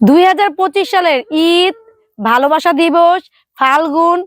দুই হাজার পঁচিশ সালের ঈদ ভালোবাসা দিবস ফাল্গুন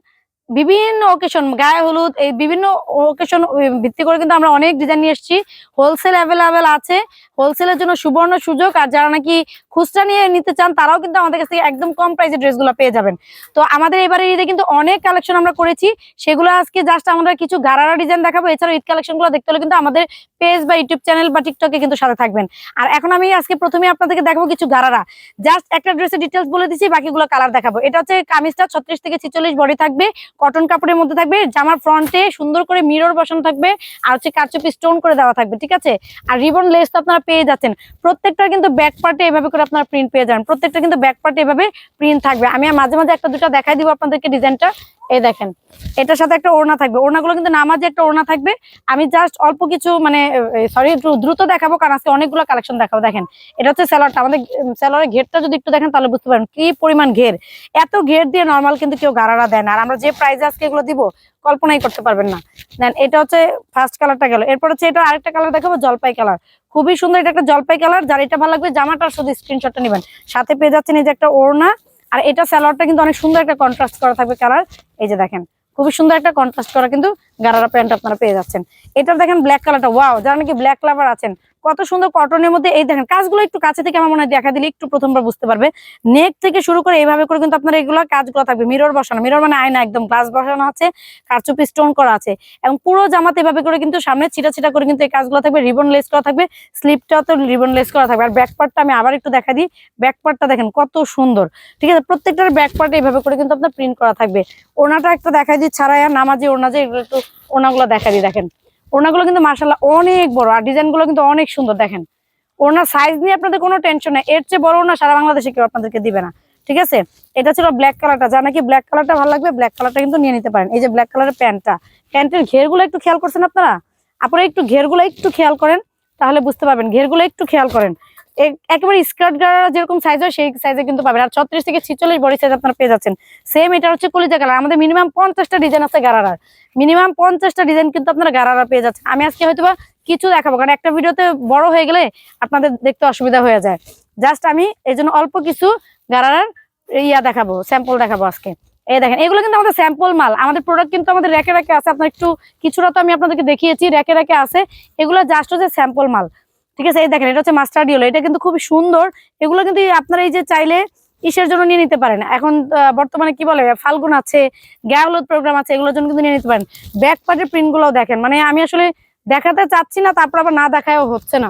বিভিন্ন ওকেশন গায়ে হলুদ, এই বিভিন্ন ওকেশন ভিত্তি করে কিন্তু আমরা অনেক ডিজাইন নিয়ে এসেছি। হোলসেল অ্যাভেলেবেল আছে। হোলসেলের জন্য সুবর্ণ সুযোগ। আর যারা নাকি খুচরা নিয়ে নিতে চান, তারাও কিন্তু আমাদের কাছ থেকে একদম কম প্রাইসে ড্রেসগুলো পেয়ে যাবেন। তো আমাদের এবারে ঈদে কিন্তু অনেক কালেকশন আমরা করেছি। সেগুলো আজকে জাস্ট আমরা কিছু গারারা ডিজাইন দেখাবো। এছাড়াও ঈদ কালেকশনগুলো দেখতে হলে কিন্তু আমাদের পেজ বা ইউটিউব চ্যানেল বা টিকটকে কিন্তু সাথে থাকবেন। আর এখন আমি আজকে প্রথমে আপনাদেরকে দেখাবো কিছু গারারা। জাস্ট একটা ড্রেসের ডিটেলস বলে দিচ্ছি, বাকিগুলো কালার দেখাবো। এটা হচ্ছে কামিজটা ছত্রিশ থেকে ছিচল্লিশ বডি থাকবে। কটন কাপড়ের মধ্যে থাকবে, জামার ফ্রন্টে সুন্দর করে মিরর বসানো থাকবে, আর হচ্ছে কারচুপি স্টোন করে দেওয়া থাকবে, ঠিক আছে? আর রিবন লেস তো আপনারা পেয়ে যাচ্ছেন। প্রত্যেকটা কিন্তু ব্যাক পার্টে এভাবে করে আপনারা প্রিন্ট পেয়ে যাবেন। প্রত্যেকটা কিন্তু ব্যাক পার্টে এভাবে প্রিন্ট থাকবে। আমি মাঝে মাঝে একটা দুটো দেখাই দিব আপনাদেরকে ডিজাইনটা এই দেখেন, এটার সাথে একটা ওড়না থাকবে। ওড়নাগুলো কিন্তু নামাজে একটা ওড়না থাকবে। আমি জাস্ট অল্প কিছু মানে সরি একটু দ্রুত দেখাবো কারণ আজকে অনেকগুলো কালেকশন দেখাবো। দেখেন, এটা হচ্ছে স্যালোয়ারটা আমাদের স্যালোয়ারের ঘেরটা যদি একটু দেখেন, তাহলে বুঝতে পারেন কি পরিমাণ ঘের। এত ঘের দিয়ে নর্মাল কিন্তু কেউ গারারা দেয় না। আর আমরা যে প্রাইজে আজকে এগুলো দিব, কল্পনাই করতে পারবেন না। দেন, এটা হচ্ছে ফার্স্ট কালারটা গেল। এরপর হচ্ছে এটা আরেকটা কালার দেখাবো, জলপাই কালার খুবই সুন্দর এটা একটা জলপাই কালার যার এটা ভালো লাগবে, জামাটার শুধু স্ক্রিনশটটা নেবেন। সাথে পেয়ে যাচ্ছেন এই যে একটা ওড়না। আর এটা স্যালোয়ারটা কিন্তু অনেক সুন্দর একটা কন্ট্রাস্ট করা থাকবে কালার এই যে দেখেন, খুবই সুন্দর একটা কন্ট্রাস্ট করা কিন্তু গারারা প্যান্ট আপনারা পেয়ে যাচ্ছেন। এটা দেখেন ব্ল্যাক কালারটা ওয়াও যারা নাকি ব্ল্যাক লাভার আছেন কত সুন্দর কটনের মধ্যে, এই দেখেন, কাজগুলো একটু কাছে থেকে আমার মনে হয় দেখা দিলে একটু প্রথমবার বুঝতে পারবে। নেক থেকে শুরু করে এইভাবে করে কিন্তু আপনার এগুলো কাজগুলো থাকবে। মিরর বসানো মিরর মানে আয়না একদম গ্লাস বসানো আছে, কারচুপি স্টোন করা আছে এবং পুরো জামাতে এভাবে করে কিন্তু সামনে ছিটা ছিটা করে কিন্তু এই কাজগুলো থাকবে রিবন লেস করা থাকবে স্লিপটাও তো রিবন লেস করা থাকবে। আর ব্যাক পার্টটা আমি আবার একটু দেখা দিই ব্যাক পার্টটা দেখেন কত সুন্দর। ঠিক আছে, প্রত্যেকটার ব্যাক পার্টে এইভাবে করে কিন্তু আপনার প্রিন্ট করা থাকবে। ওনাটা একটা দেখা দিই ছাড়াই আর নামাজি ওনা যে এগুলো একটু ওনাগুলো দেখা দিই, দেখেন। ওনাগুলো কিন্তু মার্শাল্লাহ অনেক বড় আর ডিজাইনগুলো কিন্তু অনেক সুন্দর, দেখেন। ওনার সাইজ নিয়ে আপনাদের কোনো টেনশন নেই। এর চেয়ে বড় ওনা সারা বাংলাদেশে কেউ আপনাদেরকে দিবে না, ঠিক আছে? এটা ছিল ব্ল্যাক কালারটা যা নাকি ব্ল্যাক কালারটা ভালো লাগবে ব্ল্যাক কালারটা কিন্তু নিয়ে নিতে পারেন। এই যে ব্ল্যাক কালারের প্যান্টটা প্যান্টের ঘেরগুলো একটু খেয়াল করছেন আপনারা? আপনারা একটু ঘেরগুলো একটু খেয়াল করেন, তাহলে বুঝতে পারবেন। ঘেরগুলো একটু খেয়াল করেন। একেবারে স্কার্ট গাড়া যেরকম সাইজ হয়, সেই সাইজে কিন্তু পাবেন। আর ছত্রিশ থেকে ছিচল্লিশ বডি সাইজ আপনারা পেয়ে যাচ্ছেন। সেম এটা হচ্ছে কলিজা কালার আমাদের মিনিমাম পঞ্চাশটা ডিজাইন আছে গারারার মিনিমাম পঞ্চাশটা ডিজাইন কিন্তু আপনারা গারারা পেয়ে যাচ্ছেন। আমি আজকে হয়তোবা কিছু দেখাবো, কারণ একটা ভিডিওতে বড় হয়ে গেলে আপনাদের দেখতে অসুবিধা হয়ে যায়। জাস্ট আমি এই জন্য অল্প কিছু গারারার ইয়া দেখাবো স্যাম্পল দেখাবো আজকে। এই দেখেন, এগুলো কিন্তু আমাদের স্যাম্পল মাল। আমাদের প্রোডাক্ট কিন্তু আমাদের র্যাকে র্যাকে আছে। আপনার একটু, কিছুটা তো আমি আপনাদেরকে দেখিয়েছি র্যাকে র্যাকে আছে। এগুলো জাস্ট হচ্ছে স্যাম্পল মাল। ঠিক আছে? এই দেখেন, এটা হচ্ছে মাস্টার্ড ইয়েলো এটা কিন্তু খুব সুন্দর। এগুলো কিন্তু আপনারা এই যে চাইলে ইসের জন্য নিয়ে নিতে পারেন। এখন বর্তমানে কি বলে, ফাল্গুন আছে গ্যাওলোদ প্রোগ্রাম আছে, এগুলোর জন্য কিন্তু নিয়ে নিতে পারেন। ব্যাক পার্টের প্রিন্টগুলো দেখেন মানে আমি আসলে দেখাতে চাচ্ছি না, তারপর আবার না দেখায়ও হচ্ছে না।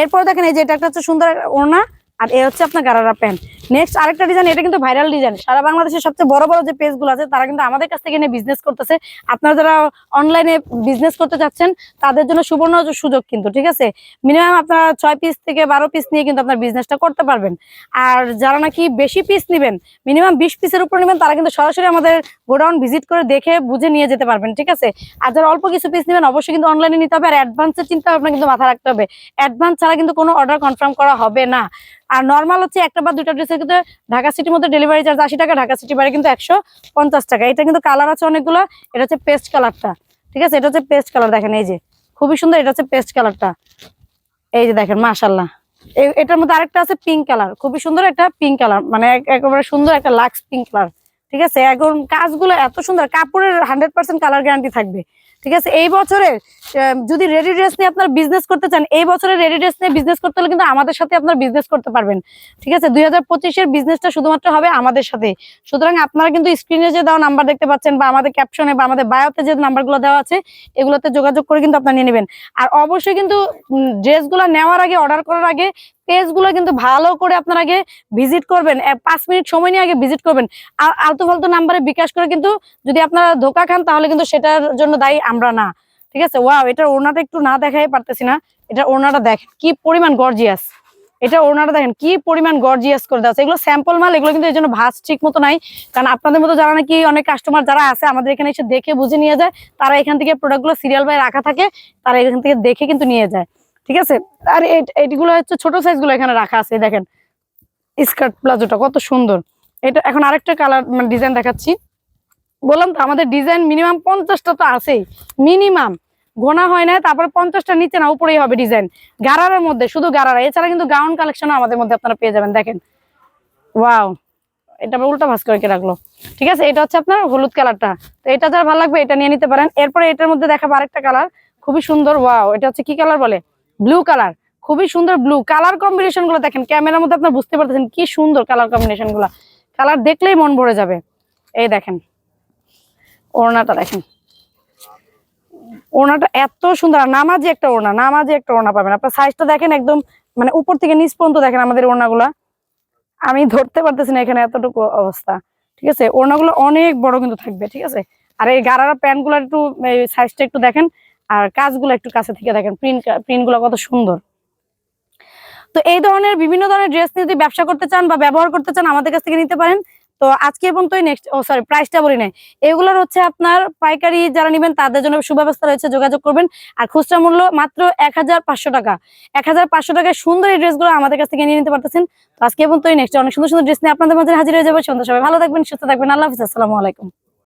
এরপর দেখেন, এই যে এটা একটা হচ্ছে সুন্দর ওড়না। আর এ হচ্ছে আপনার গারারা প্যান্ট। নেক্সট আরেকটা ডিজাইন এটা কিন্তু ভাইরাল ডিজাইন সারা বাংলাদেশের সবচেয়ে বড় বড় যে পেজগুলো আছে, তারা কিন্তু আমাদের কাছ থেকে বিজনেস করতেছে। আপনারা যারা অনলাইনে বিজনেস করতে চাচ্ছেন, তাদের জন্য সুবর্ণ সুযোগ কিন্তু, ঠিক আছে? মিনিমাম আপনারা ছয় পিস থেকে বারো পিস নিয়ে কিন্তু আপনার বিজনেসটা করতে পারবেন। আর যারা নাকি বেশি পিস নেবেন মিনিমাম বিশ পিসের উপর নেবেন, তারা কিন্তু সরাসরি আমাদের গোডাউন ভিজিট করে দেখে বুঝে নিয়ে যেতে পারবেন, ঠিক আছে? আর যারা অল্প কিছু পিস নেবেন, অবশ্যই কিন্তু অনলাইনে নিতে হবে। আর অ্যাডভান্সের চিন্তা আপনার কিন্তু মাথা রাখতে হবে। অ্যাডভান্স ছাড়া কিন্তু কোনো অর্ডার কনফার্ম করা হবে না। আর নর্মাল হচ্ছে একটা বা দুটা ড্রেসের কিন্তু ঢাকা সিটির মধ্যে ডেলিভারি চার্জ আশি টাকা, ঢাকা সিটি বাইরে কিন্তু একশো পঞ্চাশ টাকা। এটা কিন্তু কালার আছে অনেকগুলো, এটা হচ্ছে পেস্ট কালারটা ঠিক আছে? এটা হচ্ছে পেস্ট কালার দেখেন এই যে। খুবই সুন্দর, এটা হচ্ছে পেস্ট কালারটা এই যে দেখেন মাশাল্লাহ এটার মধ্যে আরেকটা আছে পিঙ্ক কালার খুবই সুন্দর একটা পিঙ্ক কালার মানে একেবারে সুন্দর একটা লাক্স পিঙ্ক কালার ঠিক আছে? এখন কাজগুলো এত সুন্দর, কাপড়ের হান্ড্রেড পার্সেন্ট কালার গ্যারান্টি থাকবে। ঠিক আছে? এই বছরের যদি রেডি ড্রেস নিয়ে আপনার বিজনেস করতে চান, এই বছরে রেডি ড্রেস নিয়ে বিজনেস করতে হলে কিন্তু আমাদের সাথে আপনার বিজনেস করতে পারবেন। ঠিক আছে? দুই হাজার পঁচিশের বিজনেসটা শুধুমাত্র হবে আমাদের সাথে। সুতরাং আপনারা কিন্তু স্ক্রিনে যে দেওয়া নাম্বার দেখতে পাচ্ছেন বা আমাদের ক্যাপশনে বা আমাদের বায়োতে যে নাম্বারগুলো দেওয়া আছে, এগুলোতে যোগাযোগ করে কিন্তু আপনারা নিয়ে নেবেন। আর অবশ্যই কিন্তু ড্রেসগুলো নেওয়ার আগে অর্ডার করার আগে পেজগুলো কিন্তু ভালো করে আপনার আগে ভিজিট করবেন। পাঁচ মিনিট সময় নিয়ে আগে ভিজিট করবেন। আর আলতু ফালতু নাম্বারে বিকাশ করে কিন্তু যদি আপনারা ধোকা খান, তাহলে কিন্তু সেটার জন্য দায়ী আমরা না। ঠিক আছে? ওয়াও এটার ওড়নাটা একটু না দেখাই পারতেছি না। এটা ওড়নাটা দেখেন, কি পরিমাণ গর্জিয়াস এটা ওড়নাটা দেখেন, কি পরিমাণ গর্জিয়াস করে দেওয়া এগুলো স্যাম্পল মাল, এগুলো কিন্তু এই জন্য ভাস ঠিক মতো নাই। কারণ আপনাদের মতো যারা নাকি অনেক কাস্টমার যারা আছে, আমাদের এখানে এসে দেখে বুঝে নিয়ে যায়, তারা এখান থেকে প্রোডাক্টগুলো সিরিয়াল বাই রাখা থাকে, তারা এখান থেকে দেখে কিন্তু নিয়ে যায়। ঠিক আছে? আর এই- এইগুলো হচ্ছে ছোট সাইজগুলো এখানে রাখা আছে দেখেন। স্কার্ট প্লাজোটা কত সুন্দর। এটা এখন আরেকটা কালার মানে ডিজাইন দেখাচ্ছি। বললাম তো, আমাদের ডিজাইন মিনিমাম পঞ্চাশটা তো আছেই। মিনিমাম গোনা হয় না তারপরে পঞ্চাশটা নিচে না, উপরেই হবে ডিজাইন গারারের মধ্যে, শুধু গারারা। এছাড়া কিন্তু গাউন কালেকশন আমাদের মধ্যে আপনারা পেয়ে যাবেন, দেখেন। ওয়াও এটা আবার উল্টা ভাস করে রাখল? ঠিক আছে, এটা হচ্ছে আপনার হলুদ কালারটা তো এটা যারা ভালো লাগবে, এটা নিয়ে নিতে পারেন। এরপরে এটার মধ্যে দেখাবো আরেকটা কালার খুবই সুন্দর ওয়াও এটা হচ্ছে কি কালার বলে? ব্লু কালার খুবই সুন্দর ব্লু কালার কম্বিনেশনগুলো দেখেন ক্যামেরার মধ্যে আপনার বুঝতে পারতেছেন কি সুন্দর কালার কম্বিনেশনগুলা। কালার দেখলেই মন ভরে যাবে। এই দেখেন, ওড়নাটা দেখেন। ওড়নাটা এত সুন্দর, আর নামাজি একটা ওড়না, নামাজি একটা ওড়না পাবেন। আপনার সাইজটা দেখেন একদম মানে উপর থেকে নিচ পর্যন্ত দেখেন আমাদের ওড়নাগুলা। আমি ধরতে পারতেছি না এখানে এতটুকু অবস্থা, ঠিক আছে? ওড়নাগুলো অনেক বড় কিন্তু থাকবে, ঠিক আছে? আর এই গারারা প্যান্টগুলো একটু সাইজটা একটু দেখেন। আর কাজগুলো একটু কাছে থেকে দেখেন প্রিন্টগুলো কত সুন্দর। তো এই ধরনের বিভিন্ন ধরনের ড্রেস নিয়ে যদি ব্যবসা করতে চান বা ব্যবহার করতে চান, আমাদের কাছ থেকে নিতে পারেন। তো আজকে এবং তো নেক্সট ও সরি প্রাইসটা বলি নাই। এগুলোর হচ্ছে আপনার পাইকারি যারা নেবেন, তাদের জন্য সুব্যবস্থা রয়েছে, যোগাযোগ করবেন। আর খুচরা মূল্য মাত্র এক হাজার পাঁচশো টাকা। এক হাজার পাঁচশো টাকায় সুন্দর এই ড্রেসগুলো আমাদের কাছ থেকে নিয়ে নিতে পারতেছেন। তো আজকে এবং তো নেক্সট অনেক সুন্দর সুন্দর ড্রেস নিয়ে আপনাদের মাঝে হাজির হয়ে যাবে। সন্ধ্যা সবাই ভালো থাকবেন, সুস্থ থাকবেন। আল্লাহ হাফিজ, আসসালামু আলাইকুম।